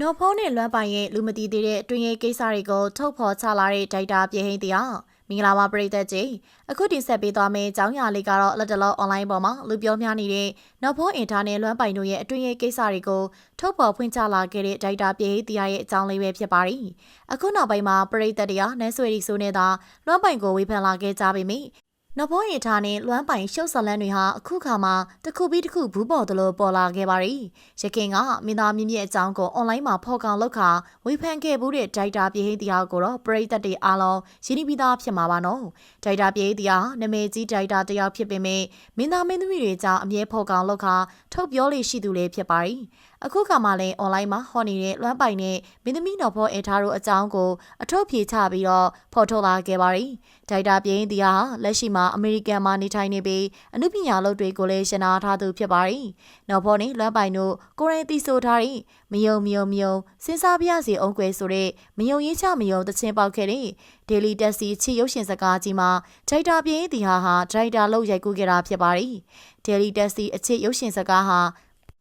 နော်ဖုံးနဲ့လွမ်းပိုင်ရဲ့လူမသိသေးတဲ့အတွင်းရေးကိစ္စတွေကိုထုတ်ဖော်ချလာတဲ့ဒိုက်တာပြေဟိန်းတရားမင်္ဂလာပါပရိသတ်ကြီးအခုတင်ဆက်ပေးသွားမယ့်အကြောင်းအရာလေးကတော့လက်တလော online ပေါ်မှာလူပြောများနေတဲ့နော်ဖုံးအင်တာနဲ့လွမ်းပိုင်တို့ရဲ့အတွင်းရေးကိစ္စတွေကိုထုတ်ဖော်ဖွင့်ချလာခဲ့တဲ့ဒိုက်တာပြေဟိန်းတရားရဲ့အကြောင်းလေးပဲဖြစ်ပါတယ်အခုနောက်ပိုင်းမှာပရိသတ်တရားနန်းဆွေရီဆိုနေတာလွမ်းပိုင်ကိုဝေဖန်လာခဲ့ကြပြီမိ နဘောရီထားနဲ့လွမ်းပိုင်ရှုပ်ဆလန်းတွေဟာအခုခါမှာတစ်ခုပြီးတစ်ခုဘူးပေါ်သလိုပေါ်လာခဲ့ပါရီရခင်ကမင်းသားမြင့်မြင့်အကြောင်းကိုအွန်လိုင်းမှာဖော်ကောင်လောက်ခါဝေဖန်ခဲ့ဘူးတဲ့ဒိုက်တာပြေဟိတရားကိုတော့ပရိသတ်တွေအားလုံးရင်းနှီးပြီးသားဖြစ်မှာပါနော်ဒိုက်တာပြေဟိတရားနာမည်ကြီးဒိုက်တာတယောက်ဖြစ်ပေမဲ့မင်းသားမင်းသမီးတွေကြောင့်အမြဲဖော်ကောင်လောက်ခါထုတ်ပြောလေးရှိသူလေးဖြစ်ပါရီ အခုခါမှလည်းအွန်လိုင်းမှာဟောနေတဲ့လွမ်းပိုင်နဲ့မင်းသမီးတော်ဖောအဲထားတို့အကြောင်းကိုအထောက်ဖြေချပြီးတော့ဖော်ထုတ်လာခဲ့ပါရီဒိုက်တာပြင်းတရားဟာလက်ရှိမှာအမေရိကန်မှာနေထိုင်နေပြီးအမှုပညာလုပ်တွေကိုလည်းရှင်းနာထားသူဖြစ်ပါရီနော်ဖောနဲ့လွမ်းပိုင်တို့ကိုရင်တီဆိုထားတဲ့မယုံမယုံမယုံစဉ်းစားပြရစီအောင်ကွယ်ဆိုတဲ့မယုံရေးချမယုံတချင်းပေါက်ခဲ့တဲ့ Daily Taxi ချီရုပ်ရှင်စကားကြီးမှာဒိုက်တာပြင်းတီဟာဟာဒိုက်တာလောက်ရိုက်ကူးခဲ့တာဖြစ်ပါရီ Daily Taxi အချစ်ရုပ်ရှင်စကားဟာ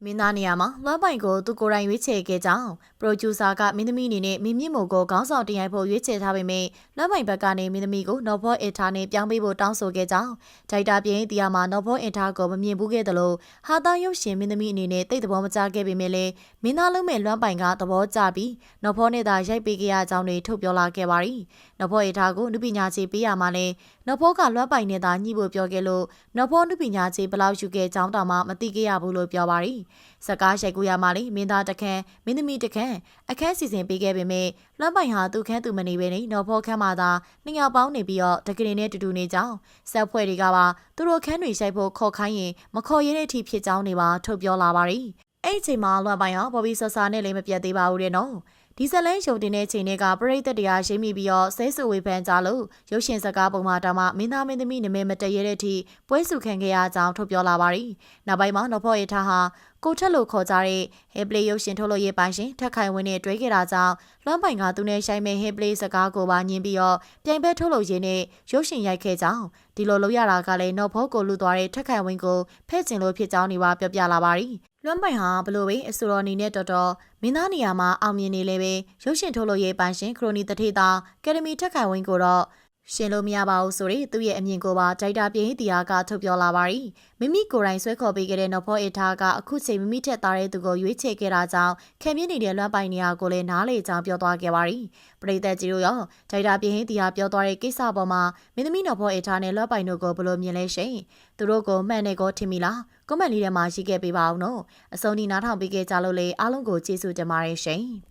မင်းသားနေရာမှာလွှမ်းပိုင်ကိုသူကိုယ်တိုင်ရွေးချယ်ခဲ့ကြောင်း ပရိုဂျူဆာကမင်းသမီးအနေနဲ့မင်းမြင့်မို့ကိုခေါင်းဆောင်တင်ရိုက်ဖို့ရွေးချယ်ထားပေမဲ့လွှမ်းပိုင်ဘက်ကနေမင်းသမီးကိုနော်ဘောအင်တာနဲ့ပြောင်းပေးဖို့တောင်းဆိုခဲ့ကြောင်းဒိုက်တာပြင်းတရားမှာနော်ဘောအင်တာကိုမမြင်ဘူးခဲ့တယ်လို့ဟာသားရုပ်ရှင်မင်းသမီးအနေနဲ့တိတ်သဘောမကျခဲ့ပေမဲ့လည်းမင်းသားလုံးမဲ့လွှမ်းပိုင်ကသဘောကျပြီးနော်ဘောနဲ့သာရိုက်ပေးခဲ့ရကြောင်းတွေထုတ်ပြောလာခဲ့ပါရီနော်ဘောအင်တာကိုနုပညာချေပေးရမှာလဲနော်ဘောကလွှမ်းပိုင်နဲ့သာညှိဖို့ပြောခဲ့လို့နော်ဘောနုပညာချေဘလောက်ယူခဲ့ကြောင်းတောင်မှမသိခဲ့ရဘူးလို့ပြောပါရီစကားရှိုက်ကူရမှာလေမင်းသားတခန်းမင်းသမီးတခန်းအခန်းစီစဉ်ပေးခဲ့ပေမဲ့လွမ်းပိုင်ဟာသူခန်းသူမနေပဲနေနော်ဖောခန်းမှာသာနှစ်ယောက်ပေါင်းနေပြီးတော့တကရင်နဲ့တူတူနေကြောင်းဆက်ဖွဲ့တွေကပါသူတို့ခန်းတွေရှိုက်ဖို့ခေါ်ခိုင်းရင်မခေါ်ရတဲ့အထိဖြစ်ကြောင်းနေပါထုတ်ပြောလာပါရီအဲ့ဒီချိန်မှာလွမ်းပိုင်ဟာဘော်ဘီဆာဆာနဲ့လည်းမပြတ်သေးပါဘူးတဲ့နော် ဒီဇလန်ရုံတင်တဲ့ချိန်တွေကပရိသတ်တရားရှိမိပြီးတော့ဆဲဆူဝေဖန်ကြလို့ရုပ်ရှင်စကားပုံမှာတောင်မှမင်းသားမင်းသမီးနာမည်မတည့်ရတဲ့အထိပွဲစုခံခဲ့ရကြောင်းထုတ်ပြောလာပါရီနောက်ပိုင်းမှာနော်ဖော့ရထားဟာကိုထက်လို့ခေါ်ကြတဲ့ဟေပလေးရုပ်ရှင်ထုတ်လို့ရေးပိုင်းရှင်ထက်ခိုင်ဝင်းနဲ့တွဲခဲ့တာကြောင့်လွမ်းပိုင်ကသူနဲ့ဆိုင်မဲ့ဟေပလေးစကားကိုပါညင်ပြီးတော့ပြိုင်ဘက်ထုတ်လို့ရေးနဲ့ရုပ်ရှင်ရိုက်ခဲ့ကြောင်းဒီလိုလုပ်ရတာကလည်းနော်ဖော့ကိုလူသွားတဲ့ထက်ခိုင်ဝင်းကိုဖဲ့ကျင်လို့ဖြစ်ကြောင်းနေပါပြောပြလာပါရီ လွမ်းပိုင်ဟာဘလို့ပဲအဆိုတော်အနေနဲ့တော်တော်မင်းသားနေရာမှာအောင်မြင်နေလေပဲရုပ်ရှင်ထုတ်လို့ရေးပိုင်းရှင်ခရိုနီတထေတာကယ်ဒမီထက်ခိုင်ဝင်းကိုတော့ ရှင်လို့မရပါဘူးဆိုရင်သူ့ရဲ့အမြင်ကိုပါဒိုက်တာပြင်းတီယာကထုတ်ပြောလာပါရီမိမိကိုယ်တိုင်ဆွဲခေါ်ပေးခဲ့တဲ့နော်ဖောအေထားကအခုချိန်မိမိထက်သားတဲ့သူကိုရွေးချယ်ခဲ့တာကြောင့်ခံပြင်းနေတဲ့လွမ်းပိုင်နေရာကိုလည်းနားလေကြောင်းပြောသွားခဲ့ပါရီပရိသတ်ကြီးတို့ရောဒိုက်တာပြင်းတီယာပြောသွားတဲ့ကိစ္စပေါ်မှာမင်းသမီးနော်ဖောအေထားနဲ့လွမ်းပိုင်တို့ကိုဘယ်လိုမြင်လဲရှင်သူတို့ကိုမှန်တယ်ကိုထင်မိလားကွန်မန့်လေးထဲမှာရှိခဲ့ပေးပါအောင်နော်အစုံဒီနားထောင်ပေးခဲ့ကြလို့လေအားလုံးကိုကျေးဇူးတင်ပါတယ်ရှင်